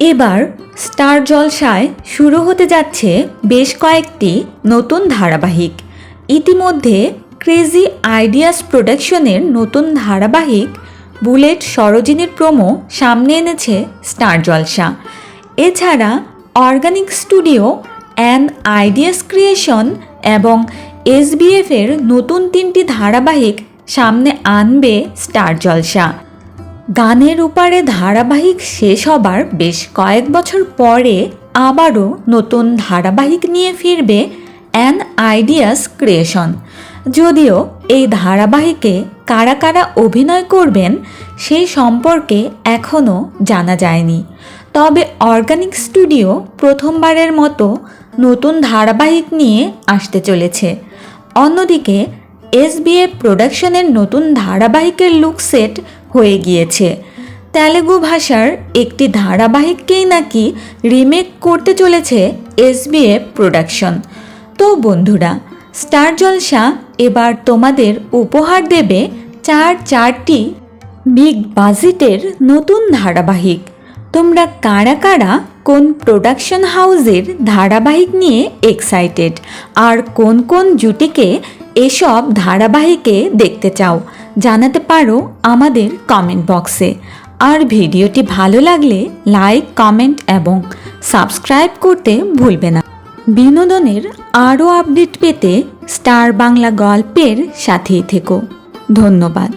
এবার স্টার জলসায় শুরু হতে যাচ্ছে বেশ কয়েকটি নতুন ধারাবাহিক। ইতিমধ্যে ক্রেজি আইডিয়াস প্রোডাকশনের নতুন ধারাবাহিক বুলেট সরোজিনীর প্রোমো সামনে এনেছে স্টার জলসা। এছাড়া organic studio and ideas creation এবং এসবিএফের নতুন তিনটি ধারাবাহিক সামনে আনবে স্টার জলসা। গানের উপারে ধারাবাহিক শেষ হবার বেশ কয়েক বছর পরে আবারও নতুন ধারাবাহিক নিয়ে ফিরবে অ্যান আইডিয়াস ক্রিয়েশন যদিও এই ধারাবাহিকে কারা কারা অভিনয় করবেন সেই সম্পর্কে এখনও জানা যায়নি। তবে অর্গানিক স্টুডিও প্রথমবারের মতো নতুন ধারাবাহিক নিয়ে আসতে চলেছে। অন্যদিকে এস এসবিএ প্রোডাকশনের নতুন ধারাবাহিকের লুক সেট হয়ে গিয়েছে। তেলেগু ভাষার একটি ধারাবাহিককেই নাকি রিমেক করতে চলেছে এসবিএফ প্রোডাকশন। তো বন্ধুরা, স্টার জলসা এবার তোমাদের উপহার দেবে চার চারটি বিগ বাজেটের নতুন ধারাবাহিক। তোমরা কারা কারা কোন প্রোডাকশন হাউজের ধারাবাহিক নিয়ে এক্সাইটেড? আর কোন কোন জুটিকে এসব ধারাবাহিকে দেখতে চাও? জানাতে পারো আমাদের কমেন্ট বক্সে আর ভিডিওটি ভালো লাগলে লাইক কমেন্ট এবং সাবস্ক্রাইব করতে ভুলবে না। বিনোদনের আরও আপডেট পেতে স্টার বাংলা গল্পের সাথেই থেকো। ধন্যবাদ।